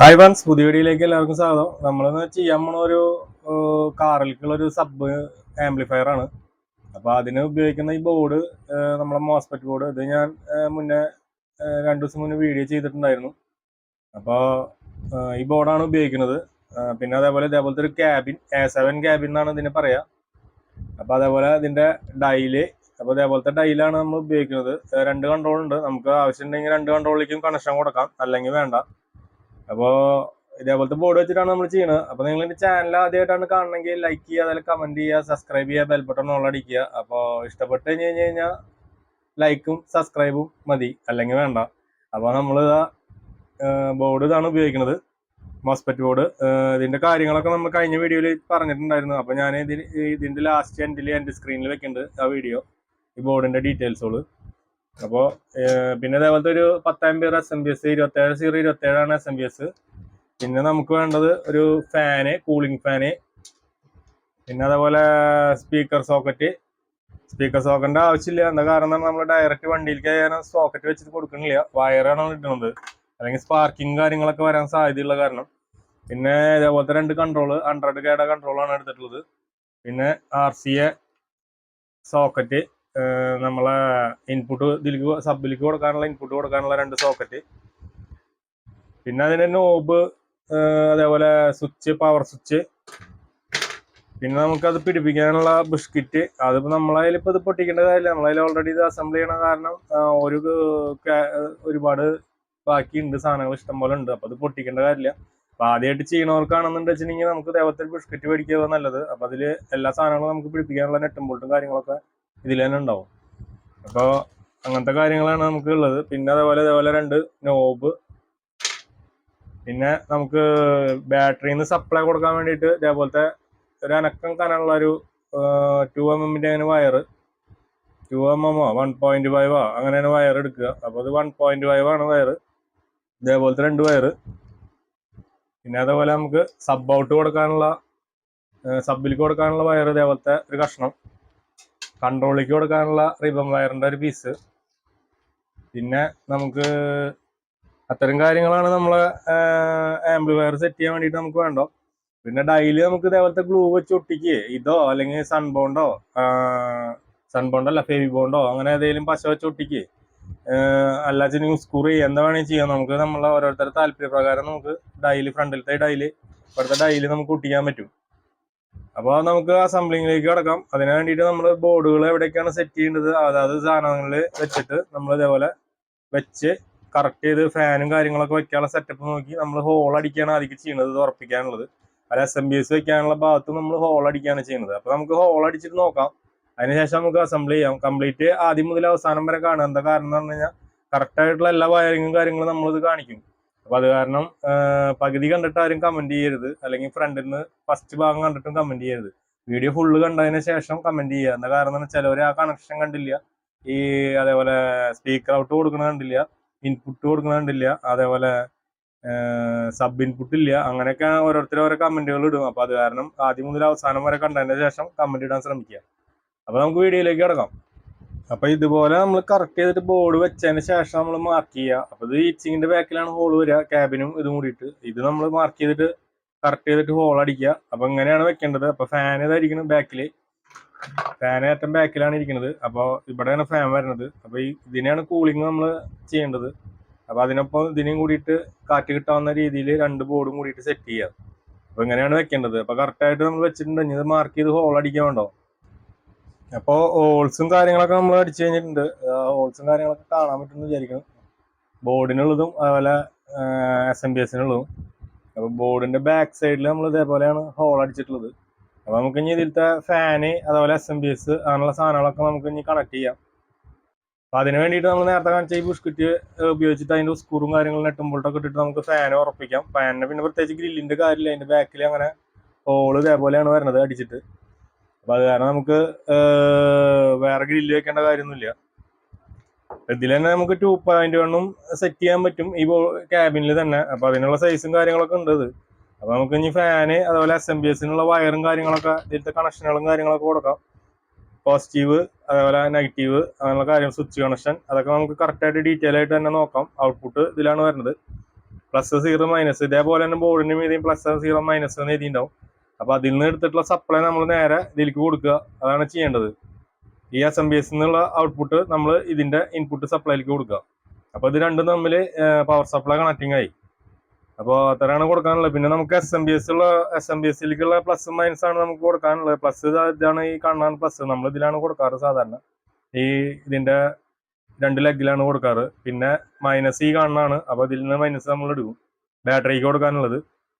Hi once പുതിയ വീഡിയോയിലേക്ക് എല്ലാവർക്കും സ്വാഗതം. നമ്മളിന്ന് ചെയ്യാൻ പോണ ഒരു കാറിലേക്കുള്ള ഒരു സബ് ആംപ്ലിഫയർ ആണ്. അപ്പോൾ അതിന് ഉപയോഗിക്കുന്ന ഈ ബോർഡ് നമ്മളെ മോസ്പെറ്റ് ബോർഡ് ഇത് ഞാൻ മുന്നേ രണ്ടു ദിവസം മുന്നേ വീഡിയോ ചെയ്തിട്ടുണ്ടായിരുന്നു. അപ്പോൾ ഈ ബോർഡാണ് ഉപയോഗിക്കുന്നത്. പിന്നെ അതേപോലെ ഇതേപോലത്തെ ഒരു ക്യാബിൻ എ സെവൻ ക്യാബിൻ എന്നാണ് ഇതിന് പറയാ. അപ്പോൾ അതേപോലെ ഇതിന്റെ ഡൈൽ അപ്പോൾ ഇതേപോലത്തെ ഡൈലാണ് നമ്മൾ ഉപയോഗിക്കുന്നത്. രണ്ട് കൺട്രോൾ ഉണ്ട്. നമുക്ക് ആവശ്യമുണ്ടെങ്കിൽ രണ്ട് കൺട്രോളിലേക്കും കണക്ഷൻ കൊടുക്കാം. അല്ലെങ്കിൽ വേണ്ട. അപ്പോൾ ഇതേപോലത്തെ ബോർഡ് വെച്ചിട്ടാണ് നമ്മൾ ചെയ്യുന്നത് അപ്പോൾ നിങ്ങൾ എന്റെ ചാനൽ ആദ്യമായിട്ടാണ് കാണണമെങ്കിൽ ലൈക്ക് ചെയ്യുക അതിൽ കമന്റ് ചെയ്യുക സബ്സ്ക്രൈബ് ചെയ്യുക ബെൽ ബട്ടൺ അടിക്കുക. അപ്പോൾ ഇഷ്ടപ്പെട്ട് കഴിഞ്ഞ് കഴിഞ്ഞ് കഴിഞ്ഞാൽ ലൈക്കും സബ്സ്ക്രൈബും മതി. അല്ലെങ്കിൽ വേണ്ട. അപ്പോൾ നമ്മൾ ബോർഡ് ഇതാണ് ഉപയോഗിക്കുന്നത് മോസ്പെറ്റ് ബോർഡ് ഇതിന്റെ കാര്യങ്ങളൊക്കെ നമ്മൾ കഴിഞ്ഞ വീഡിയോയിൽ പറഞ്ഞിട്ടുണ്ടായിരുന്നു. അപ്പോൾ ഞാൻ ഇതിന്റെ ലാസ്റ്റ് എൻഡിൽ എന്റെ സ്ക്രീനിൽ വെക്കുന്നുണ്ട് ആ വീഡിയോ ഈ ബോർഡിന്റെ ഡീറ്റെയിൽസുകൾ അപ്പോൾ പിന്നെ അതേപോലത്തെ ഒരു പത്താം പേർ എസ് എം ബി എസ് ഇരുപത്തേഴ് സീറോ ഇരുപത്തേഴാണ് എസ് എം ബി എസ് പിന്നെ നമുക്ക് വേണ്ടത് ഒരു ഫാന് കൂളിംഗ് ഫാന് പിന്നെ അതേപോലെ സ്പീക്കർ സോക്കറ്റ് സ്പീക്കർ സോക്കറ്റിന്റെ ആവശ്യമില്ല. എന്താ കാരണം നമ്മൾ ഡയറക്റ്റ് വണ്ടിയിലേക്ക് ഞാൻ സോക്കറ്റ് വെച്ചിട്ട് കൊടുക്കണില്ല. വയറാണ് ഇടുന്നത് അല്ലെങ്കിൽ സ്പാർക്കിങ് കാര്യങ്ങളൊക്കെ വരാൻ സാധ്യതയുള്ള കാരണം. പിന്നെ ഇതേപോലത്തെ രണ്ട് കൺട്രോൾ ഹൺഡ്രഡ് കേയുടെ കൺട്രോളാണ് എടുത്തിട്ടുള്ളത്. പിന്നെ ആർ സി എ സോക്കറ്റ് നമ്മളെ ഇൻപുട്ട് ഇതിലേക്ക് സബിലേക്ക് കൊടുക്കാനുള്ള ഇൻപുട്ട് കൊടുക്കാനുള്ള രണ്ട് സോക്കറ്റ് പിന്നെ അതിന് നോബ് അതേപോലെ സ്വിച്ച് പവർ സ്വിച്ച് പിന്നെ നമുക്കത് പിടിപ്പിക്കാനുള്ള ബിസ്കിറ്റ് അതിപ്പോ നമ്മളതിൽ ഇപ്പൊ ഇത് പൊട്ടിക്കേണ്ട കാര്യമില്ല. നമ്മളതിൽ ഓൾറെഡി ഇത് അസംബിൾ ചെയ്യണ കാരണം ഒരു ഒരുപാട് ബാക്കിയുണ്ട് സാധനങ്ങൾ ഇഷ്ടംപോലെ ഉണ്ട്. അപ്പോൾ അത് പൊട്ടിക്കേണ്ട കാര്യമില്ല. അപ്പൊ ആദ്യമായിട്ട് ചെയ്യണവർക്കാണെന്നുണ്ട് വെച്ചിട്ടുണ്ടെങ്കിൽ നമുക്ക് ദേവത്തിൽ ബിസ്ക്കറ്റ് മേടിക്കുക നല്ലത്. അപ്പോൾ അതിൽ എല്ലാ സാധനങ്ങളും നമുക്ക് പിടിപ്പിക്കാനുള്ള നെട്ടും ബോൾട്ടും കാര്യങ്ങളൊക്കെ ഇതിൽ തന്നെ ഉണ്ടാവും അപ്പോൾ അങ്ങനത്തെ കാര്യങ്ങളാണ് നമുക്ക് ഉള്ളത് പിന്നെ അതേപോലെ അതേപോലെ രണ്ട് നോബ് പിന്നെ നമുക്ക് ബാറ്ററിയിൽ നിന്ന് സപ്ലൈ കൊടുക്കാൻ വേണ്ടിയിട്ട് ഇതേപോലത്തെ ഒരു അനക്കം കനുള്ള ഒരു ടു എം എമ്മിന്റെ അങ്ങനെ വയർ ടു എം എമ്മോ വൺ പോയിന്റ് ഫൈവോ അങ്ങനെയാണ് വയർ എടുക്കുക. അപ്പോൾ അത് വൺ പോയിന്റ് ഫൈവ് ആണ് വയർ ഇതേപോലത്തെ രണ്ട് വയർ പിന്നെ അതേപോലെ നമുക്ക് സബ് ഔട്ട് കൊടുക്കാനുള്ള സബിലേക്ക് കൊടുക്കാനുള്ള വയർ ഇതേപോലത്തെ ഒരു കഷ്ണം. കൺട്രോളിലേക്ക് കൊടുക്കാനുള്ള റിബൺ വയറിന്റെ ഒരു പീസ് പിന്നെ നമുക്ക് അത്തരം കാര്യങ്ങളാണ് നമ്മളെ ആംപ്ലിഫയർ സെറ്റ് ചെയ്യാൻ വേണ്ടിയിട്ട് നമുക്ക് വേണ്ടോ പിന്നെ ഡൈലി നമുക്ക് ഇതേപോലത്തെ ഗ്ലൂ വെച്ച് ഒട്ടിക്ക് ഇതോ അല്ലെങ്കിൽ സൺബോണ്ടോ സൺബോണ്ടോ അല്ല ഫെവി ബോണ്ടോ അങ്ങനെ ഏതെങ്കിലും പശ വെച്ച് ഒട്ടിക്ക് അല്ലാച്ച് സ്കൂർ ചെയ്യുക. എന്താ വേണമെങ്കിൽ ചെയ്യാം. നമുക്ക് നമ്മളെ ഓരോരുത്തരുടെ താല്പര്യപ്രകാരം നമുക്ക് ഡൈലി ഫ്രണ്ടിലത്തെ ഡൈലി ഇവിടുത്തെ ഡൈലി നമുക്ക് ഒട്ടിക്കാൻ പറ്റും. അപ്പോൾ നമുക്ക് അസംബ്ലിങ്ങിലേക്ക് കിടക്കാം. അതിന് വേണ്ടിയിട്ട് നമ്മൾ ബോർഡുകൾ എവിടേക്കാണ് സെറ്റ് ചെയ്യേണ്ടത്? അതായത് സാധനങ്ങളിൽ വെച്ചിട്ട് നമ്മൾ ഇതേപോലെ വെച്ച് കറക്റ്റ് ചെയ്ത് ഫാനും കാര്യങ്ങളൊക്കെ വെക്കാനുള്ള സെറ്റപ്പ് നോക്കി നമ്മൾ ഹോൾ അടിക്കുകയാണ് ആദ്യം ചെയ്യുന്നത് ഉറപ്പിക്കാനുള്ളത്. അല്ല എസ് എം ബി എസ് വെക്കാനുള്ള ഭാഗത്ത് നമ്മൾ ഹോൾ അടിക്കുകയാണ് ചെയ്യുന്നത് അപ്പോൾ നമുക്ക് ഹോൾ അടിച്ചിട്ട് നോക്കാം. അതിനുശേഷം നമുക്ക് അസംബിൾ ചെയ്യാം. കംപ്ലീറ്റ് ആദ്യം മുതൽ അവസാനം വരെ കാണുക. എന്താ കാരണം എന്ന് പറഞ്ഞു കഴിഞ്ഞാൽ കറക്റ്റ് ആയിട്ടുള്ള എല്ലാ വയറിങ്ങും കാര്യങ്ങളും നമ്മളിത് കാണിക്കും. അപ്പൊ അത് കാരണം പകുതി കണ്ടിട്ട് ആരും കമന്റ് ചെയ്യരുത്. അല്ലെങ്കിൽ ഫ്രണ്ടിൽ നിന്ന് ഫസ്റ്റ് ഭാഗം കണ്ടിട്ടും കമന്റ് ചെയ്യരുത്. വീഡിയോ ഫുള്ള് കണ്ടതിന് ശേഷം കമന്റ് ചെയ്യുക. എന്താ കാരണം ചിലവർ ആ കണക്ഷൻ കണ്ടില്ല. ഈ അതേപോലെ സ്പീക്കർ ഔട്ട് കൊടുക്കണ കണ്ടില്ല. ഇൻപുട്ട് കൊടുക്കണ കണ്ടില്ല. അതേപോലെ സബ് ഇൻപുട്ട് ഇല്ല. അങ്ങനെയൊക്കെ ഓരോരുത്തർ ഓരോ കമന്റുകൾ ഇടും. അപ്പൊ അത് കാരണം ആദ്യം മുതൽ അവസാനം വരെ കണ്ടതിന് ശേഷം കമന്റ് ഇടാൻ ശ്രമിക്കുക. അപ്പൊ നമുക്ക് വീഡിയോയിലേക്ക് കിടക്കാം. അപ്പൊ ഇതുപോലെ നമ്മൾ കറക്റ്റ് ചെയ്തിട്ട് ബോർഡ് വെച്ചതിന് ശേഷം നമ്മൾ മാർക്ക് ചെയ്യുക. അപ്പൊ ഇത് ഈച്ചിങ്ങിന്റെ ബാക്കിലാണ് ഹോൾ വരിക ക്യാബിനും ഇതും കൂടിയിട്ട്. ഇത് നമ്മൾ മാർക്ക് ചെയ്തിട്ട് കറക്റ്റ് ചെയ്തിട്ട് ഹോൾ അടിക്കുക. അപ്പൊ ഇങ്ങനെയാണ് വെക്കേണ്ടത്. അപ്പൊ ഫാൻ ഇതായിരിക്കണം ബാക്കിൽ ഫാൻ ഏറ്റവും ബാക്കിലാണ് ഇരിക്കുന്നത് അപ്പോൾ ഇവിടെയാണ് ഫാൻ വരുന്നത് അപ്പൊ ഈ ഇതിനെയാണ് കൂളിംഗ് നമ്മൾ ചെയ്യേണ്ടത്. അപ്പൊ അതിനൊപ്പം ഇതിനെയും കൂടിയിട്ട് കാറ്റ് കിട്ടാവുന്ന രീതിയിൽ രണ്ട് ബോർഡും കൂടിയിട്ട് സെറ്റ് ചെയ്യുക. അപ്പൊ ഇങ്ങനെയാണ് വെക്കേണ്ടത്. അപ്പൊ കറക്റ്റ് ആയിട്ട് നമ്മൾ വെച്ചിട്ടുണ്ടെങ്കിൽ ഇത് മാർക്ക് ചെയ്ത് ഹോൾ അടിക്കാൻ വേണ്ടോ? അപ്പോൾ ഓൾസും കാര്യങ്ങളൊക്കെ നമ്മൾ അടിച്ചു കഴിഞ്ഞിട്ടുണ്ട്. ഓൾസും കാര്യങ്ങളൊക്കെ കാണാൻ പറ്റുമെന്ന് വിചാരിക്കണം ബോർഡിനുള്ളതും അതുപോലെ എസ് എം ബി എസിനുള്ളതും അപ്പോൾ ബോർഡിന്റെ ബാക്ക് സൈഡിൽ നമ്മൾ ഇതേപോലെയാണ് ഹോൾ അടിച്ചിട്ടുള്ളത്. അപ്പോൾ നമുക്ക് ഇനി ഇതിലത്തെ ഫാന് അതുപോലെ എസ് എം ബി എസ് അങ്ങനെയുള്ള സാധനങ്ങളൊക്കെ നമുക്ക് ഇനി കണക്ട് ചെയ്യാം. അപ്പൊ അതിന് വേണ്ടിയിട്ട് നമ്മൾ നേരത്തെ കാണിച്ച ഈ ബുഷ്കിറ്റ് ഉപയോഗിച്ചിട്ട് അതിന്റെ സ്കൂറും കാര്യങ്ങളും നെട്ടുമ്പോഴൊക്കെ ഇട്ടിട്ട് നമുക്ക് ഫാൻ ഉറപ്പിക്കാം. ഫാനിന് പിന്നെ പ്രത്യേകിച്ച് ഗ്രില്ലിന്റെ കാര്യമില്ല. അതിന്റെ ബാക്കിൽ അങ്ങനെ ഹോൾ ഇതേപോലെയാണ് വരുന്നത് അടിച്ചിട്ട്. അപ്പൊ അത് കാരണം നമുക്ക് വേറെ ഗ്രില്ല് വെക്കേണ്ട കാര്യമൊന്നുമില്ല. ഇതിൽ തന്നെ നമുക്ക് ടു പോയിന്റ് വണ്ണും സെറ്റ് ചെയ്യാൻ പറ്റും ഈ ക്യാബിനിൽ തന്നെ. അപ്പൊ അതിനുള്ള സൈസും കാര്യങ്ങളൊക്കെ ഉണ്ട് ഇത് അപ്പൊ നമുക്ക് ഇനി ഫാന് അതുപോലെ എസ് എം ബി എസിനുള്ള വയറും കാര്യങ്ങളൊക്കെ ഇതിലത്തെ കണക്ഷനുകളും കാര്യങ്ങളൊക്കെ കൊടുക്കാം. പോസിറ്റീവ് അതേപോലെ നെഗറ്റീവ് അങ്ങനെയുള്ള കാര്യം സ്വിച്ച് കണക്ഷൻ അതൊക്കെ നമുക്ക് കറക്റ്റായിട്ട് ഡീറ്റെയിൽ ആയിട്ട് തന്നെ നോക്കാം. ഔട്ട്പുട്ട് ഇതിലാണ് വരുന്നത്. പ്ലസ് സീറോ മൈനസ് ഇതേപോലെ തന്നെ ബോർഡിന്റെ മീതിയും പ്ലസ് സീറോ മൈനസ് എന്ന് എഴുതിയിട്ടുണ്ടാവും. അപ്പൊ അതിൽ നിന്ന് എടുത്തിട്ടുള്ള സപ്ലൈ നമ്മൾ നേരെ ഇതിലേക്ക് കൊടുക്കുക. അതാണ് ചെയ്യേണ്ടത്. ഈ എസ് എം ബി എസ് എന്നുള്ള ഔട്ട്പുട്ട് നമ്മൾ ഇതിന്റെ ഇൻപുട്ട് സപ്ലൈയിലേക്ക് കൊടുക്കുക. അപ്പൊ ഇത് രണ്ടും തമ്മിൽ പവർ സപ്ലൈ കണക്റ്റിംഗ് ആയി. അപ്പോൾ അത്രയാണ് കൊടുക്കാനുള്ളത്. പിന്നെ നമുക്ക് എസ് എം ബി എസ് ഉള്ള എസ് എം ബി എസിലേക്കുള്ള പ്ലസ് മൈനസ് ആണ് നമുക്ക് കൊടുക്കാനുള്ളത്. പ്ലസ് ഇതാണ് ഈ കാണാൻ പ്ലസ് നമ്മൾ ഇതിലാണ് കൊടുക്കാറ് സാധാരണ. ഈ ഇതിന്റെ രണ്ട് ലെഗിലാണ് കൊടുക്കാറ്. പിന്നെ മൈനസ് ഈ കാണാനാണ് അപ്പോൾ ഇതിൽ നിന്ന് മൈനസ് നമ്മൾ എടുക്കും. ബാറ്ററിക്ക് കൊടുക്കാനുള്ളത്.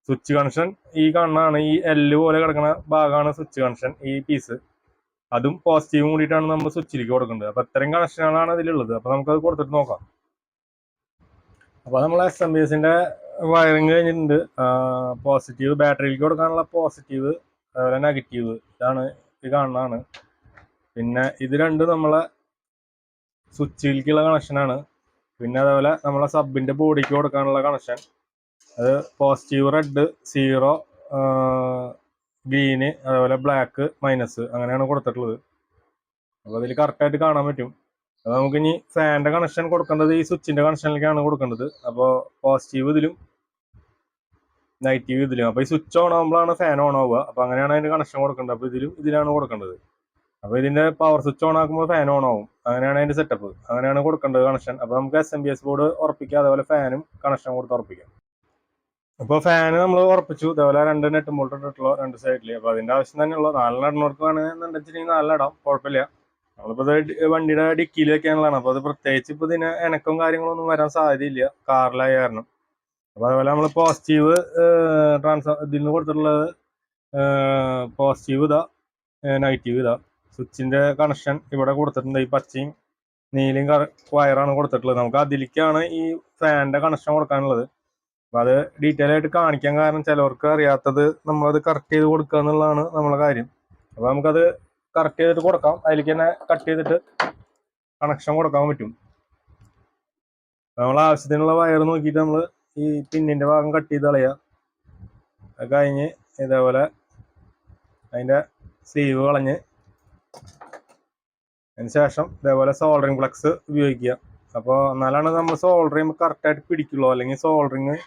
സ്വിച്ച് കണക്ഷൻ ഈ കണ്ണാണ് ഈ എല്ല് പോലെ കിടക്കുന്ന ഭാഗമാണ് സ്വിച്ച് കണക്ഷൻ ഈ പീസ് അതും പോസിറ്റീവും കൂടിയിട്ടാണ് നമ്മൾ സ്വിച്ചിലേക്ക് കൊടുക്കേണ്ടത് അപ്പോൾ ഇത്രയും കണക്ഷനുകളാണ് ഇതിലുള്ളത് അപ്പോൾ നമുക്കത് കൊടുത്തിട്ട് നോക്കാം. അപ്പോൾ നമ്മൾ എസ് എം ബി എസിന്റെ വയറിങ് കഴിഞ്ഞിട്ടുണ്ട്. പോസിറ്റീവ് ബാറ്ററിയിലേക്ക് കൊടുക്കാനുള്ള പോസിറ്റീവ് അതുപോലെ നെഗറ്റീവ് ഇതാണ് ഇത് കാണുന്നതാണ് പിന്നെ ഇത് രണ്ടും നമ്മളെ സ്വിച്ചിലേക്കുള്ള കണക്ഷനാണ് പിന്നെ അതേപോലെ നമ്മളെ സബിന്റെ ബോഡിക്ക് കൊടുക്കാനുള്ള കണക്ഷൻ അത് പോസിറ്റീവ് റെഡ് സീറോ ഗ്രീന് അതേപോലെ ബ്ലാക്ക് മൈനസ് അങ്ങനെയാണ് കൊടുത്തിട്ടുള്ളത്. അപ്പോൾ അതിൽ കറക്റ്റായിട്ട് കാണാൻ പറ്റും. അപ്പോൾ നമുക്കിനി ഇനി ഫാനിന്റെ കണക്ഷൻ കൊടുക്കേണ്ടത് ഈ സ്വിച്ചിന്റെ കണക്ഷനിലേക്കാണ് കൊടുക്കേണ്ടത്. അപ്പോൾ പോസിറ്റീവ് ഇതിലും നെഗറ്റീവ് ഇതിലും. അപ്പോൾ ഈ സ്വിച്ച് ഓൺ ആകുമ്പോഴാണ് ഫാൻ ഓൺ ആവുക. അപ്പോൾ അങ്ങനെയാണ് അതിന്റെ കണക്ഷൻ കൊടുക്കേണ്ടത്. അപ്പോൾ ഇതിലും ഇതിലാണ് കൊടുക്കേണ്ടത്. അപ്പോൾ ഇതിന്റെ പവർ സ്വിച്ച് ഓൺ ആക്കുമ്പോൾ ഫാൻ ഓൺ ആവും. അങ്ങനെയാണ് അതിന്റെ സെറ്റപ്പ് അങ്ങനെയാണ് കൊടുക്കേണ്ടത് കണക്ഷൻ അപ്പോൾ നമുക്ക് S M B S board ഉറപ്പിക്കാം. അതേപോലെ ഫാനും കണക്ഷൻ കൊടുത്ത് ഉറപ്പിക്കാം. അപ്പോൾ ഫാന് നമ്മൾ ഉറപ്പിച്ചു. ഇതേപോലെ രണ്ട് നെറ്റ് ബോൾട്ട് ഇട്ടിട്ടുള്ളൂ രണ്ട് സൈഡിൽ അപ്പോൾ അതിന്റെ ആവശ്യം തന്നെയുള്ളൂ. നാലെണ്ണം ഇടുന്നവർക്ക് വേണമെന്നുണ്ടെന്ന് വെച്ചിട്ടുണ്ടെങ്കിൽ നാലെണ്ണം ഇടാം. കുഴപ്പമില്ല. നമ്മളിപ്പോൾ ഇത് വണ്ടിയുടെ ഡിക്കിയിൽ വെക്കാനുള്ളതാണ്. അപ്പോൾ അത് പ്രത്യേകിച്ച് ഇപ്പോൾ ഇതിന് ഇണക്കവും കാര്യങ്ങളൊന്നും വരാൻ സാധ്യതയില്ല. കാറിലായ കാരണം അപ്പോൾ അതുപോലെ നമ്മൾ പോസിറ്റീവ് ട്രാൻസ് ഇതിൽ നിന്ന് കൊടുത്തിട്ടുള്ളത് പോസിറ്റീവ് ഇതാ നെഗറ്റീവ് ഇതാ. സ്വിച്ചിന്റെ കണക്ഷൻ ഇവിടെ കൊടുത്തിട്ടുണ്ട്. ഈ പച്ചയും നീലയും വയറാണ് കൊടുത്തിട്ടുള്ളത്. നമുക്ക് അതിലേക്കാണ് ഈ ഫാനിന്റെ കണക്ഷൻ കൊടുക്കാനുള്ളത്. അപ്പൊ അത് ഡീറ്റെയിൽ ആയിട്ട് കാണിക്കാൻ കാരണം ചിലവർക്ക് അറിയാത്തത് നമ്മളത് കറക്റ്റ് ചെയ്ത് കൊടുക്കുക എന്നുള്ളതാണ് നമ്മളെ കാര്യം. അപ്പൊ നമുക്കത് കറക്റ്റ് ചെയ്തിട്ട് കൊടുക്കാം. അതിലേക്ക് തന്നെ കട്ട് ചെയ്തിട്ട് കണക്ഷൻ കൊടുക്കാൻ പറ്റും. നമ്മൾ ആവശ്യത്തിനുള്ള വയർ നോക്കിയിട്ട് നമ്മൾ ഈ പിന്നിന്റെ ഭാഗം കട്ട് ചെയ്ത് കളയുക. അത് കഴിഞ്ഞ് ഇതേപോലെ അതിന്റെ സ്ലീവ് കളഞ്ഞ് അതിന് ശേഷം ഇതേപോലെ സോൾഡറിങ് ഫ്ലക്സ് ഉപയോഗിക്കുക. അപ്പോൾ എന്നാലാണ് നമ്മൾ സോൾഡറിങ് കറക്റ്റായിട്ട് പിടിക്കുള്ളൂ. അല്ലെങ്കിൽ സോൾഡറിങ്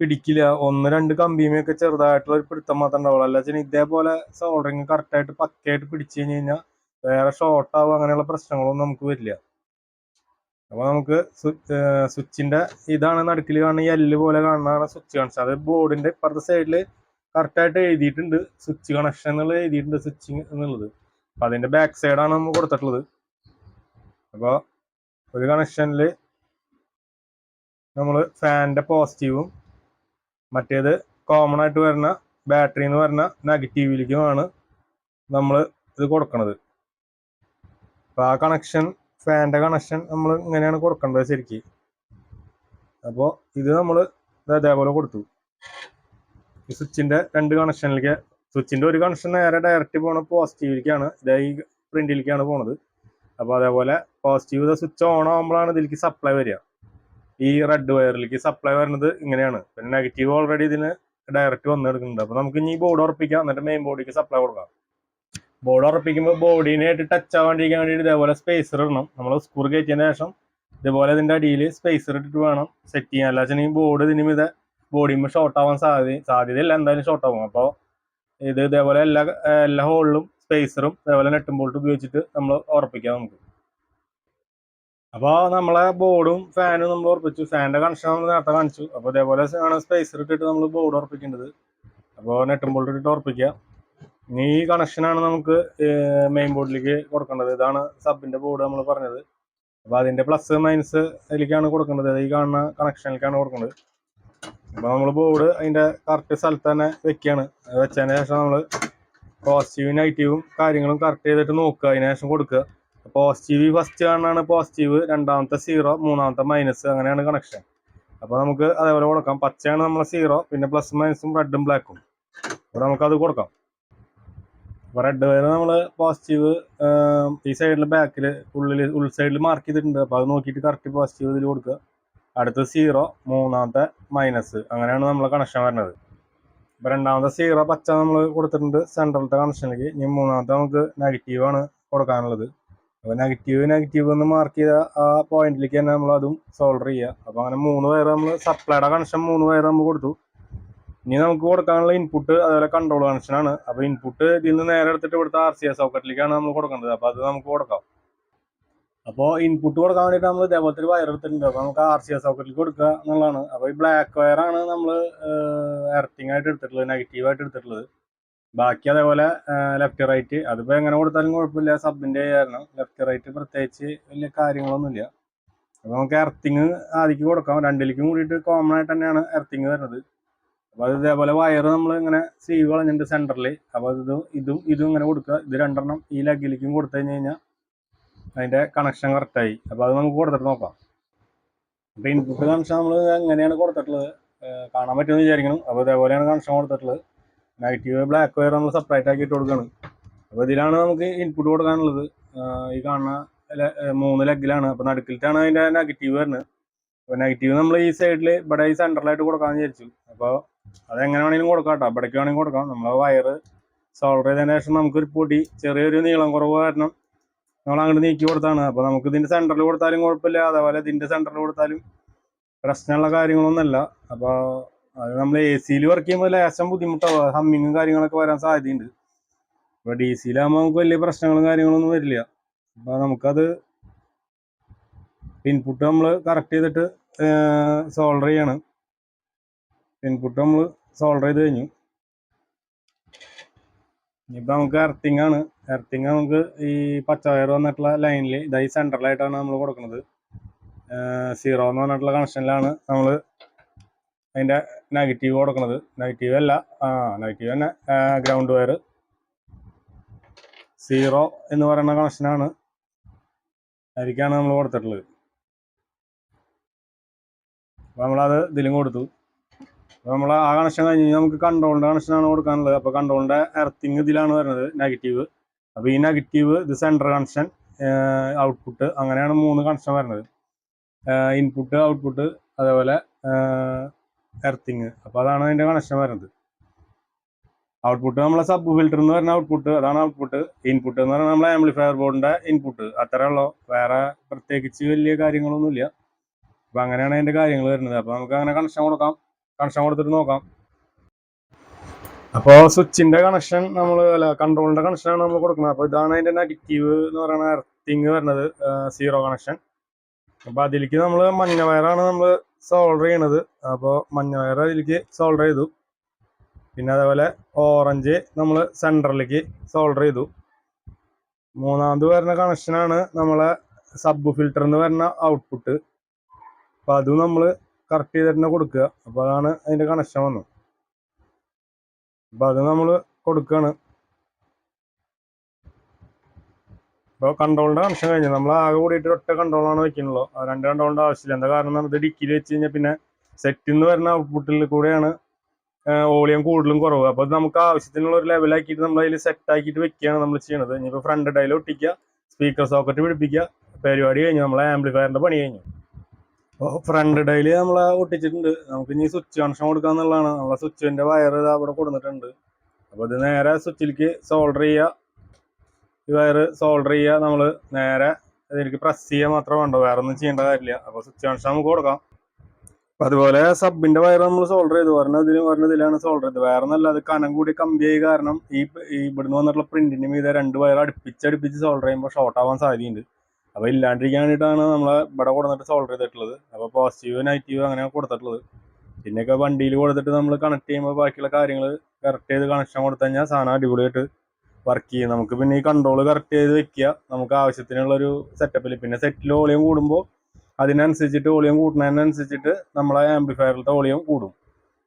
പിടിക്കില്ല. ഒന്ന് രണ്ട് കമ്പിയുമൊക്കെ ചെറുതായിട്ടുള്ള ഒരു പിടുത്തം മാത്രം ഉണ്ടാവുള്ളൂ. അല്ല വെച്ചാൽ ഇതേപോലെ സോൾഡറിങ് കറക്റ്റായിട്ട് പക്കയായിട്ട് പിടിച്ചു കഴിഞ്ഞ് കഴിഞ്ഞാൽ വേറെ ഷോർട്ട് ആവും അങ്ങനെയുള്ള പ്രശ്നങ്ങളൊന്നും നമുക്ക് വരില്ല. അപ്പോൾ നമുക്ക് സ്വിച്ചിന്റെ ഇതാണ് നടുക്കിൽ കാണുന്ന എല്ല് പോലെ കാണുന്നതാണ് സ്വിച്ച് കണക്ഷൻ അത് ബോർഡിന്റെ ഇപ്പുറത്തെ സൈഡിൽ കറക്റ്റായിട്ട് എഴുതിയിട്ടുണ്ട്. സ്വിച്ച് കണക്ഷൻ എന്നുള്ളത് എഴുതിയിട്ടുണ്ട് സ്വിച്ചിങ് എന്നുള്ളത്. അപ്പം അതിന്റെ ബാക്ക് സൈഡാണ് നമ്മൾ കൊടുത്തിട്ടുള്ളത്. അപ്പോൾ ഒരു കണക്ഷനിൽ നമ്മൾ ഫാനിന്റെ പോസിറ്റീവും മറ്റേത് കോമൺ ആയിട്ട് വരുന്ന ബാറ്ററി എന്ന് പറഞ്ഞ നെഗറ്റീവിലേക്കുമാണ് നമ്മൾ ഇത് കൊടുക്കുന്നത് അപ്പോൾ ആ കണക്ഷൻ ഫാന്റെ കണക്ഷൻ നമ്മൾ ഇങ്ങനെയാണ് കൊടുക്കേണ്ടത് ശരിക്ക്. അപ്പോൾ ഇത് നമ്മൾ ഇതേപോലെ കൊടുത്തു. ഈ സ്വിച്ചിന്റെ രണ്ട് കണക്ഷനിലേക്ക് സ്വിച്ചിന്റെ ഒരു കണക്ഷൻ നേരെ ഡയറക്റ്റ് പോണ പോസിറ്റീവിലേക്കാണ് ഇതേ ഈ പ്രിന്റിലേക്കാണ് പോണത്. അപ്പോൾ അതേപോലെ പോസിറ്റീവ് സ്വിച്ച് ഓൺ ആകുമ്പോഴാണ് ഇതിലേക്ക് സപ്ലൈ വരിക. ഈ റെഡ് വയറിലേക്ക് സപ്ലൈ വരുന്നത് ഇങ്ങനെയാണ്. പിന്നെ നെഗറ്റീവ് ഓൾറെഡി ഇതിന് ഡയറക്റ്റ് വന്നെടുക്കുന്നുണ്ട്. അപ്പോൾ നമുക്ക് ഇനി ബോർഡ് ഉറപ്പിക്കാം. എന്നിട്ട് മെയിൻ ബോഡിക്ക് സപ്ലൈ കൊടുക്കാം. ബോർഡ് ഉറപ്പിക്കുമ്പോൾ ബോഡീനായിട്ട് ടച്ച് ആവാണ്ടിരിക്കാൻ വേണ്ടിയിട്ട് ഇതേപോലെ സ്പേസർ ഇടണം. നമ്മൾ സ്കൂർ കയറ്റിയതിന് ശേഷം ഇതേപോലെ ഇതിന്റെ അടിയിൽ സ്പേസർ ഇട്ടിട്ട് വേണം സെറ്റ് ചെയ്യാൻ. അല്ല വെച്ചാൽ ബോർഡ് ഇതിന് മീത ബോഡിയുമ്പോൾ ഷോർട്ട് ആവാൻ സാധ്യത സാധ്യതയില്ല. എന്തായാലും ഷോർട്ട് ആവും. അപ്പോൾ ഇത് ഇതേപോലെ എല്ലാ എല്ലാ ഹോളിലും സ്പേസറും അതേപോലെ നെട്ടും ബോൾട്ടും ഉപയോഗിച്ചിട്ട് നമ്മൾ ഉറപ്പിക്കാം നമുക്ക്. അപ്പോൾ നമ്മളെ ബോർഡും ഫാനും നമ്മൾ ഉറപ്പിച്ചു. ഫാനിന്റെ കണക്ഷൻ നമ്മൾ നേരത്തെ കാണിച്ചു. അപ്പോൾ ഇതേപോലെ ആണ് സ്പേസർ ഇട്ടിട്ട് നമ്മൾ ബോർഡ് ഉറപ്പിക്കേണ്ടത്. അപ്പോൾ നെട്ടും ബോൾട്ട് ഇട്ടിട്ട് ഉറപ്പിക്കുക. ഇനി ഈ കണക്ഷനാണ് നമുക്ക് മെയിൻ ബോർഡിലേക്ക് കൊടുക്കേണ്ടത്. ഇതാണ് സബിന്റെ ബോർഡ് നമ്മൾ പറഞ്ഞത്. അപ്പോൾ അതിന്റെ പ്ലസ് മൈനസ് അതിലേക്കാണ് കൊടുക്കേണ്ടത്. ഈ കാണുന്ന കണക്ഷനിലേക്കാണ് കൊടുക്കേണ്ടത്. അപ്പോൾ നമ്മൾ ബോർഡ് അതിന്റെ കറക്റ്റ് സ്ഥലത്ത് തന്നെ വെക്കുകയാണ്. വെച്ചതിന് ശേഷം നമ്മൾ പോസിറ്റീവും നെഗറ്റീവും കാര്യങ്ങളും കറക്റ്റ് ചെയ്തിട്ട് നോക്കുക. അതിന് ശേഷം കൊടുക്കുക. പോസിറ്റീവ് ഫസ്റ്റ് കാണാണ് പോസിറ്റീവ് രണ്ടാമത്തെ സീറോ മൂന്നാമത്തെ മൈനസ് അങ്ങനെയാണ് കണക്ഷൻ അപ്പോൾ നമുക്ക് അതേപോലെ കൊടുക്കാം. പച്ചയാണ് നമ്മളെ സീറോ പിന്നെ പ്ലസ് മൈനസും റെഡും ബ്ലാക്കും അപ്പോൾ നമുക്കത് കൊടുക്കാം. അപ്പോൾ റെഡ് വയർ നമ്മൾ പോസിറ്റീവ് ഈ സൈഡിൽ ബാക്കിൽ ഉള്ളിൽ ഉൾ സൈഡിൽ മാർക്ക് ചെയ്തിട്ടുണ്ട്. അപ്പോൾ അത് നോക്കിയിട്ട് കറക്റ്റ് പോസിറ്റീവ് ഇതിൽ കൊടുക്കുക. അടുത്ത സീറോ മൂന്നാമത്തെ മൈനസ് അങ്ങനെയാണ് നമ്മളെ കണക്ഷൻ വരുന്നത്. അപ്പോൾ രണ്ടാമത്തെ സീറോ പച്ച നമ്മൾ കൊടുത്തിട്ടുണ്ട് സെൻട്രലത്തെ കണക്ഷനിലേക്ക് ഇനി മൂന്നാമത്തെ നമുക്ക് നെഗറ്റീവാണ് കൊടുക്കാനുള്ളത്. അപ്പോൾ നെഗറ്റീവ് നെഗറ്റീവ് എന്ന് മാർക്ക് ചെയ്ത ആ പോയിന്റിലേക്ക് തന്നെ നമ്മൾ അതും സോൾഡർ ചെയ്യുക അപ്പോൾ അങ്ങനെ മൂന്ന് വയർ നമ്മൾ സപ്ലൈയുടെ കണക്ഷൻ മൂന്ന് വയർ നമ്മൾ കൊടുത്തു. ഇനി നമുക്ക് കൊടുക്കാനുള്ള ഇൻപുട്ട് അതുപോലെ കൺട്രോൾ കണക്ഷനാണ് അപ്പോൾ ഇൻപുട്ട് ഇതിൽ നിന്ന് നേരെ എടുത്തിട്ട് ഇവിടുത്തെ ആർ സി എസ് സോക്കറ്റിലേക്കാണ് നമ്മൾ കൊടുക്കേണ്ടത്. അപ്പോൾ അത് നമുക്ക് കൊടുക്കാം. അപ്പോൾ ഇൻപുട്ട് കൊടുക്കാൻ വേണ്ടിയിട്ട് നമ്മൾ ഇതേപോലത്തെ ഒരു വയർ എടുത്തിട്ടുണ്ട്. അപ്പോൾ നമുക്ക് ആർ സി എസ് സോക്കറ്റിൽ കൊടുക്കുക എന്നുള്ളതാണ്. അപ്പോൾ ഈ ബ്ലാക്ക് വയറാണ് നമ്മൾ എർത്തിങ് ആയിട്ട് എടുത്തിട്ടുള്ളത് നെഗറ്റീവ് ആയിട്ട് എടുത്തിട്ടുള്ളത്. ബാക്കി അതേപോലെ ലെഫ്റ്റ് റൈറ്റ് അതിപ്പോൾ എങ്ങനെ കൊടുത്താലും കുഴപ്പമില്ല. സബിന്റെ കാരണം ലെഫ്റ്റ് റൈറ്റ് പ്രത്യേകിച്ച് വലിയ കാര്യങ്ങളൊന്നുമില്ല. അപ്പോൾ നമുക്ക് എർത്തിങ് ആദ്യം കൊടുക്കാം. രണ്ടിലേക്കും കൂടിയിട്ട് കോമൺ ആയിട്ട് തന്നെയാണ് എർത്തിങ് വരുന്നത്. അപ്പോൾ അത് ഇതേപോലെ വയർ നമ്മൾ ഇങ്ങനെ സീവ് കളഞ്ഞിട്ട് സെന്ററിൽ അപ്പോൾ ഇത് ഇതും ഇതും ഇങ്ങനെ കൊടുക്കുക. ഇത് രണ്ടെണ്ണം ഈ ലഗിലേക്കും കൊടുത്തു കഴിഞ്ഞ് കഴിഞ്ഞാൽ അതിന്റെ കണക്ഷൻ കറക്റ്റായി അപ്പോൾ അത് നമുക്ക് കൊടുത്തിട്ട് നോക്കാം. അപ്പോൾ ഇൻപുട്ട് കണക്ഷൻ നമ്മൾ എങ്ങനെയാണ് കൊടുത്തിട്ടുള്ളത്? കാണാൻ പറ്റുമെന്ന് വിചാരിക്കണം അപ്പോൾ ഇതേപോലെയാണ് കണക്ഷൻ കൊടുത്തിട്ടുള്ളത്. നെഗറ്റീവ് ബ്ലാക്ക് വയർ നമ്മൾ സെപ്പറേറ്റ് ആക്കിയിട്ട് കൊടുക്കുകയാണ് അപ്പോൾ ഇതിലാണ് നമുക്ക് ഇൻപുട്ട് കൊടുക്കാനുള്ളത്. ഈ കാണുന്ന മൂന്ന് ലെഗിലാണ് അപ്പോൾ നടുക്കിലിട്ടാണ് അതിന്റെ നെഗറ്റീവ് വരുന്നത്. അപ്പോൾ നെഗറ്റീവ് നമ്മൾ ഈ സൈഡിൽ ഇവിടെ ഈ സെന്ററിലായിട്ട് കൊടുക്കാമെന്ന് വിചാരിച്ചു. അപ്പോൾ അത് എങ്ങനെ വേണമെങ്കിലും കൊടുക്കാം കേട്ടോ. ഇവിടേക്ക് വേണമെങ്കിൽ കൊടുക്കാം. നമ്മൾ വയർ സോൾഡർ ചെയ്തതിന് ശേഷം നമുക്കൊരു പൊടി ചെറിയൊരു നീളം കുറവ് കാരണം നമ്മൾ അങ്ങോട്ട് നീക്കി കൊടുത്താണ്. അപ്പോൾ നമുക്ക് ഇതിന്റെ സെന്ററിൽ കൊടുത്താലും കുഴപ്പമില്ല. അതേപോലെ ഇതിന്റെ സെന്ററിൽ കൊടുത്താലും പ്രശ്നമുള്ള കാര്യങ്ങളൊന്നുമല്ല. അപ്പോൾ അത് നമ്മൾ എ സിയിൽ വർക്ക് ചെയ്യുമ്പോൾ ലേശം ബുദ്ധിമുട്ടാവും. ഹമ്മിങ്ങും കാര്യങ്ങളൊക്കെ വരാൻ സാധ്യതയുണ്ട്. ഇപ്പൊ ഡി സിയിലാകുമ്പോൾ നമുക്ക് വലിയ പ്രശ്നങ്ങളും കാര്യങ്ങളൊന്നും വരില്ല. അപ്പൊ നമുക്കത് ഇൻപുട്ട് നമ്മൾ കറക്റ്റ് ചെയ്തിട്ട് സോൾഡർ ചെയ്യാണ്. ഇൻപുട്ട് നമ്മൾ സോൾഡർ ചെയ്ത് കഴിഞ്ഞു. ഇനിയിപ്പോൾ നമുക്ക് എർത്തിങ് ആണ്. എർത്തിങ് നമുക്ക് ഈ പച്ച വയർ വന്നിട്ടുള്ള ലൈനിൽ ഇതായി സെൻട്രലായിട്ടാണ് നമ്മൾ കൊടുക്കുന്നത്. സീറോ എന്ന് പറഞ്ഞിട്ടുള്ള കണക്ഷനിലാണ് നമ്മൾ അതിന്റെ നെഗറ്റീവ് കൊടുക്കുന്നത് നെഗറ്റീവ് അല്ല. ആ നെഗറ്റീവ് തന്നെ ഗ്രൗണ്ട് വയർ സീറോ എന്ന് പറയുന്ന കണക്ഷനാണ് അതിലേക്കാണ് നമ്മൾ കൊടുത്തിട്ടുള്ളത്. അപ്പോൾ നമ്മളത് ഇതിലും കൊടുത്തു. അപ്പോൾ നമ്മൾ ആ കണക്ഷൻ കഴിഞ്ഞ് നമുക്ക് കൺട്രോളിന്റെ കണക്ഷനാണ് കൊടുക്കാനുള്ളത്. അപ്പോൾ കൺട്രോളിന്റെ എർത്തിങ് ഇതിലാണ് വരുന്നത് നെഗറ്റീവ് അപ്പോൾ ഈ നെഗറ്റീവ് ഇത് സെന്റർ കണക്ഷൻ ഔട്ട്പുട്ട് അങ്ങനെയാണ് മൂന്ന് കണക്ഷൻ വരുന്നത്. ഇൻപുട്ട് ഔട്ട്പുട്ട് അതേപോലെ എർത്തിങ് അപ്പോൾ അതാണ് അതിന്റെ കണക്ഷൻ വരുന്നത്. ഔട്ട്പുട്ട് നമ്മളെ സബ് ഫിൽറ്റർ എന്ന് പറഞ്ഞ ഔട്ട്പുട്ട് അതാണ് ഔട്ട്പുട്ട് ഇൻപുട്ട് എന്ന് പറഞ്ഞാൽ നമ്മളെ ആംപ്ലിഫയർ ബോർഡിന്റെ ഇൻപുട്ട് അത്രേ ഉള്ളൂ വേറെ പ്രത്യേകിച്ച് വലിയ കാര്യങ്ങളൊന്നുമില്ല. അപ്പോൾ അങ്ങനെയാണ് അതിന്റെ കാര്യങ്ങൾ വരുന്നത്. അപ്പോൾ നമുക്ക് അങ്ങനെ കണക്ഷൻ കൊടുക്കാം. കണക്ഷൻ കൊടുത്തിട്ട് നോക്കാം. അപ്പോൾ സ്വിച്ചിന്റെ കണക്ഷൻ നമ്മൾ അല്ല കൺട്രോളിന്റെ കണക്ഷനാണ് നമ്മൾ കൊടുക്കുന്നത്. അപ്പോൾ ഇതാണ് അതിന്റെ നെഗറ്റീവ് എന്ന് പറയുന്ന എർത്തിങ് വരുന്നത് സീറോ കണക്ഷൻ അപ്പോൾ അതിലേക്ക് നമ്മൾ മഞ്ഞ വയറാണ് നമ്മൾ സോൾഡർ ചെയ്യണത്. അപ്പോൾ മഞ്ഞ വയർ അതിലേക്ക് സോൾഡർ ചെയ്തു. പിന്നെ അതേപോലെ ഓറഞ്ച് നമ്മൾ സെന്ററിലേക്ക് സോൾഡർ ചെയ്തു. മൂന്നാമത് വരുന്ന കണക്ഷനാണ് നമ്മളെ സബ് ഫിൽറ്റർ എന്ന് വരുന്ന ഔട്ട്പുട്ട് അപ്പം അതും നമ്മൾ കറക്റ്റ് ചെയ്തിട്ട് തന്നെ കൊടുക്കുക. അപ്പോൾ അതാണ് അതിന്റെ കണക്ഷൻ വന്നത്. അപ്പം അത് നമ്മൾ കൊടുക്കുകയാണ്. ഇപ്പോൾ കൺട്രോളിന്റെ കണക്ഷൻ കഴിഞ്ഞു. നമ്മൾ ആകെ കൂടിയിട്ട് ഒറ്റ കൺട്രോളാണ് വെക്കുന്നുള്ളൂ രണ്ട് കൺട്രോളിന്റെ ആവശ്യമില്ല. എന്താ കാരണം എന്ന് പറഞ്ഞാൽ ഡിക്കിയിൽ വെച്ച് കഴിഞ്ഞാൽ പിന്നെ സെറ്റിൽ നിന്ന് വരുന്ന ഔട്ട്പുട്ടിൽ കൂടെയാണ് വോളിയം കൂടുതലും കുറവ്. അപ്പോൾ നമുക്ക് ആവശ്യത്തിനുള്ള ഒരു ലെവലാക്കിയിട്ട് നമ്മൾ അതിൽ സെറ്റ് ആക്കിയിട്ട് വെക്കുകയാണ് നമ്മൾ ചെയ്യുന്നത് ഇനിയിപ്പോൾ ഫ്രണ്ട് ഡയൽ ഒട്ടിക്കുക സ്പീക്കർ സോക്കറ്റ് പിടിപ്പിക്കുക പരിപാടി കഴിഞ്ഞു. നമ്മളെ ആംപ്ലിഫയറിന്റെ പണി കഴിഞ്ഞു. അപ്പോൾ ഫ്രണ്ട് ഡയൽ നമ്മൾ ഒട്ടിച്ചിട്ടുണ്ട്. നമുക്ക് ഇനി സ്വിച്ച് കണക്ഷൻ കൊടുക്കുക എന്നുള്ളതാണ്. നമ്മളെ സ്വിച്ചിന്റെ വയർ അവിടെ കൊടുത്തിട്ടുണ്ട്. അപ്പോൾ ഇത് നേരെ സ്വിച്ചിലേക്ക് സോൾഡർ ചെയ്യുക. ഈ വയർ സോൾഡർ ചെയ്യുക നമ്മൾ നേരെ ഇതിലേക്ക് പ്രസ് ചെയ്യുക മാത്രമേ വേണ്ടൂ വേറെ ഒന്നും ചെയ്യേണ്ട കാര്യമില്ല. അപ്പോൾ സ്വിച്ച് ഓൺസ് നമുക്ക് കൊടുക്കാം. അപ്പം അതുപോലെ സബിന്റെ വയർ നമ്മൾ സോൾഡർ ചെയ്തു. പറഞ്ഞ ഇതിലും പറഞ്ഞ ഇതിലാണ് സോൾഡർ ചെയ്തത്. വേറെ ഒന്നല്ല അത് കനം കൂടി കമ്പി ആയി കാരണം ഈ ഇവിടുന്ന് വന്നിട്ടുള്ള പ്രിന്റിന് മീതെ രണ്ട് വയർ അടുപ്പിച്ചടുപ്പിച്ച് സോൾഡർ ചെയ്യുമ്പോൾ ഷോർട്ട് ആവാൻ സാധ്യതയുണ്ട്. അപ്പോൾ ഇല്ലാണ്ടിരിക്കാൻ വേണ്ടിയിട്ടാണ് നമ്മൾ ഇവിടെ കൊടുത്തിട്ട് സോൾഡർ ചെയ്തിട്ടുള്ളത്. അപ്പോൾ പോസിറ്റീവ് നെഗറ്റീവ് അങ്ങനെ കൊടുത്തിട്ടുള്ളത്. പിന്നെയൊക്കെ വണ്ടിയിൽ കൊടുത്തിട്ട് നമ്മൾ കണക്ട് ചെയ്യുമ്പോൾ ബാക്കിയുള്ള കാര്യങ്ങൾ കറക്റ്റ് ചെയ്ത് കണക്ഷൻ കൊടുത്തു കഴിഞ്ഞാൽ സാധനം അടിപൊളിയായിട്ട് വർക്ക് ചെയ്യും. നമുക്ക് പിന്നെ ഈ കൺട്രോൾ കറക്റ്റ് ചെയ്ത് വെക്കുക. നമുക്ക് ആവശ്യത്തിനുള്ളൊരു സെറ്റപ്പിൽ പിന്നെ സെറ്റിൽ വോളിയം കൂടുമ്പോൾ അതിനനുസരിച്ചിട്ട് വോളിയം കൂട്ടുന്നതിനനുസരിച്ചിട്ട് നമ്മളെ ആംപ്ലിഫയറിലത്തെ വോളിയം കൂടും.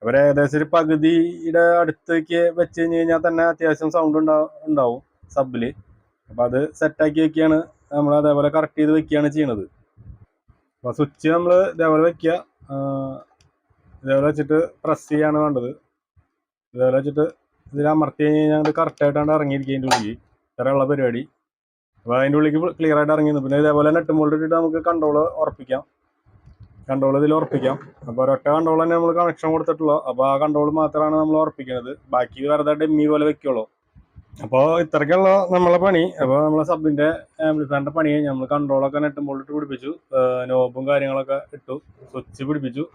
അപ്പോൾ ഏകദേശം ഒരു പകുതിയുടെ അടുത്തേക്ക് വെച്ച് കഴിഞ്ഞ് കഴിഞ്ഞാൽ തന്നെ അത്യാവശ്യം സൗണ്ട് ഉണ്ടാ ഉണ്ടാവും സബിൽ അപ്പോൾ അത് സെറ്റാക്കി വെക്കുകയാണ്. നമ്മൾ അതേപോലെ കറക്റ്റ് ചെയ്ത് വെക്കുകയാണ് ചെയ്യണത്. അപ്പോൾ സ്വിച്ച് നമ്മൾ ഇതേപോലെ വെക്കുക. ഇതേപോലെ വെച്ചിട്ട് പ്രസ് ചെയ്യാണ് വേണ്ടത്. ഇതേപോലെ വെച്ചിട്ട് ഇതിൽ അമർത്തി കഴിഞ്ഞ് കഴിഞ്ഞാൽ കറക്റ്റായിട്ടാണ് ഇറങ്ങിയിരിക്കുക അതിന്റെ ഉള്ളിൽ ഇത്രയുള്ള പരിപാടി. അപ്പോൾ അതിന്റെ ഉള്ളിലേക്ക് ക്ലിയർ ആയിട്ട് ഇറങ്ങിയിരുന്നു. പിന്നെ ഇതേപോലെ നെട്ട് മോൾഡ് ഇട്ടിട്ട് നമുക്ക് കൺട്രോൾ ഉറപ്പിക്കാം. കൺട്രോൾ ഇതിൽ ഉറപ്പിക്കാം. അപ്പോൾ ഒരൊറ്റ കൺട്രോൾ തന്നെ നമ്മൾ കണക്ഷൻ കൊടുത്തിട്ടുള്ളൂ. അപ്പോൾ ആ കൺട്രോൾ മാത്രമാണ് നമ്മൾ ഉറപ്പിക്കുന്നത്. ബാക്കി വെറുതെ ഡെമ്മി പോലെ വെക്കുള്ളൂ. അപ്പോൾ ഇത്രയ്ക്കുള്ള നമ്മളെ പണി. അപ്പോൾ നമ്മളെ സബിന്റെ ആംപ്ലിഫയറിന്റെ പണി നമ്മൾ കൺട്രോളൊക്കെ നെട്ടും ബോൾട്ട് പിടിപ്പിച്ചു. നോബും കാര്യങ്ങളൊക്കെ ഇട്ടു. സ്വിച്ച് പിടിപ്പിച്ചു.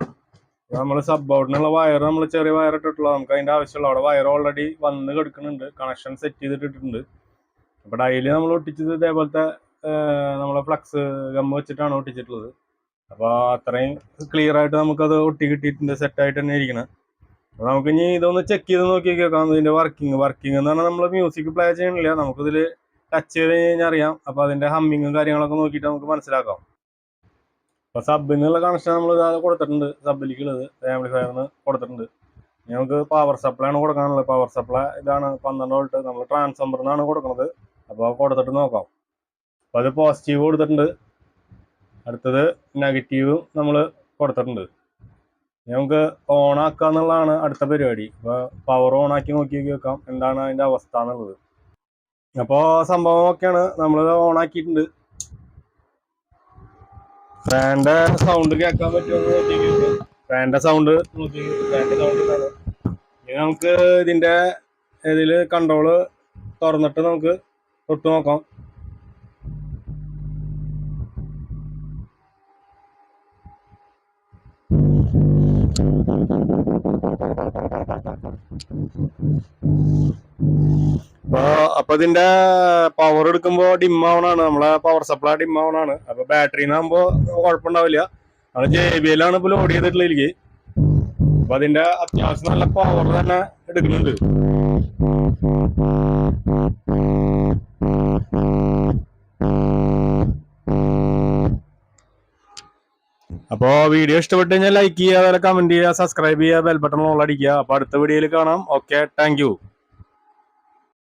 നമ്മൾ സബ് ഔട്ടിനുള്ള വയർ നമ്മൾ ചെറിയ വയർ ഇട്ടിട്ടുള്ള. നമുക്ക് അതിന്റെ ആവശ്യമുള്ള അവിടെ വയർ ഓൾറെഡി വന്ന് കിടക്കുന്നുണ്ട്. കണക്ഷൻ സെറ്റ് ചെയ്തിട്ടിട്ടുണ്ട്. അപ്പോൾ ഡയലി നമ്മൾ ഒട്ടിച്ചത് ഇതേപോലത്തെ നമ്മളെ ഫ്ലക്സ് ഗമ്മ് വെച്ചിട്ടാണ് ഒട്ടിച്ചിട്ടുള്ളത്. അപ്പോൾ അത്രയും ക്ലിയർ ആയിട്ട് നമുക്കത് ഒട്ടി കിട്ടിയിട്ടുണ്ട്. സെറ്റായിട്ട് തന്നെ ഇരിക്കണം. അപ്പോൾ നമുക്ക് ഇനി ഇതൊന്ന് ചെക്ക് ചെയ്ത് നോക്കി കേൾക്കാം. ഇതിന്റെ വർക്കിംഗ് വർക്കിംഗ് എന്ന് പറഞ്ഞാൽ നമ്മൾ മ്യൂസിക് പ്ലേ ചെയ്യണില്ല നമുക്കിതിൽ ടച്ച് ചെയ്ത് കഴിഞ്ഞാൽ അറിയാം. അപ്പോൾ അതിന്റെ ഹമ്മിങ്ങും കാര്യങ്ങളൊക്കെ നോക്കിയിട്ട് നമുക്ക് മനസ്സിലാക്കാം. അപ്പോൾ സബിൽ നിന്നുള്ള കണക്ഷൻ നമ്മൾ കൊടുത്തിട്ടുണ്ട്. സബിലേക്കുള്ളത് ആംപ്ലിഫയറിന് കൊടുത്തിട്ടുണ്ട്. നമുക്ക് പവർ സപ്ലൈ ആണ് കൊടുക്കാനുള്ളത്. പവർ സപ്ലൈ ഇതാണ് പന്ത്രണ്ട് വോൾട്ട് നമ്മൾ ട്രാൻസ്ഫോമറിനാണ് കൊടുക്കുന്നത്. അപ്പോൾ കൊടുത്തിട്ട് നോക്കാം. അപ്പോൾ അത് പോസിറ്റീവ് കൊടുത്തിട്ടുണ്ട്. അടുത്തത് നെഗറ്റീവും നമ്മൾ കൊടുത്തിട്ടുണ്ട്. നമുക്ക് ഓൺ ആക്കുക എന്നുള്ളതാണ് അടുത്ത പരിപാടി. അപ്പോൾ പവർ ഓൺ ആക്കി നോക്കി വെക്കാം എന്താണ് അതിന്റെ അവസ്ഥ എന്നുള്ളത്. അപ്പോൾ സംഭവം ഒക്കെയാണ് നമ്മൾ ഓൺ ആക്കിയിട്ടുണ്ട്. ഫാന്റെ സൗണ്ട് കേൾക്കാൻ പറ്റുമോ നോക്കി സൗണ്ട് ഫാന്റെ സൗണ്ട് ഇനി നമുക്ക് ഇതിന്റെ ഇതിൽ കൺട്രോൾ തുറന്നിട്ട് നമുക്ക് തൊട്ട് നോക്കാം. അപ്പൊ അപ്പൊ ഇതിന്റെ പവർ എടുക്കുമ്പോ ഡിം ആവണാണ്. നമ്മളെ പവർ സപ്ലൈ ഡിം ആവണാണ്. അപ്പൊ ബാറ്ററിനാകുമ്പോ കുഴപ്പമുണ്ടാവില്ല നമ്മൾ ജെ ബി എല്ലാണ് ഇപ്പൊ ലോഡ് ചെയ്തിട്ടുള്ള എനിക്ക് അപ്പൊ അതിന്റെ അത്യാവശ്യം നല്ല പവർ തന്നെ എടുക്കുന്നുണ്ട്. അപ്പോ വീഡിയോ ഇഷ്ടപ്പെട്ട് കഴിഞ്ഞാൽ ലൈക്ക് ചെയ്യുക അതുപോലെ കമന്റ് ചെയ്യുക സബ്സ്ക്രൈബ് ചെയ്യുക ബെൽ ബട്ടൺ ഓൾ അടിക്കുക. അപ്പൊ അടുത്ത വീഡിയോയിൽ കാണാം. Okay thank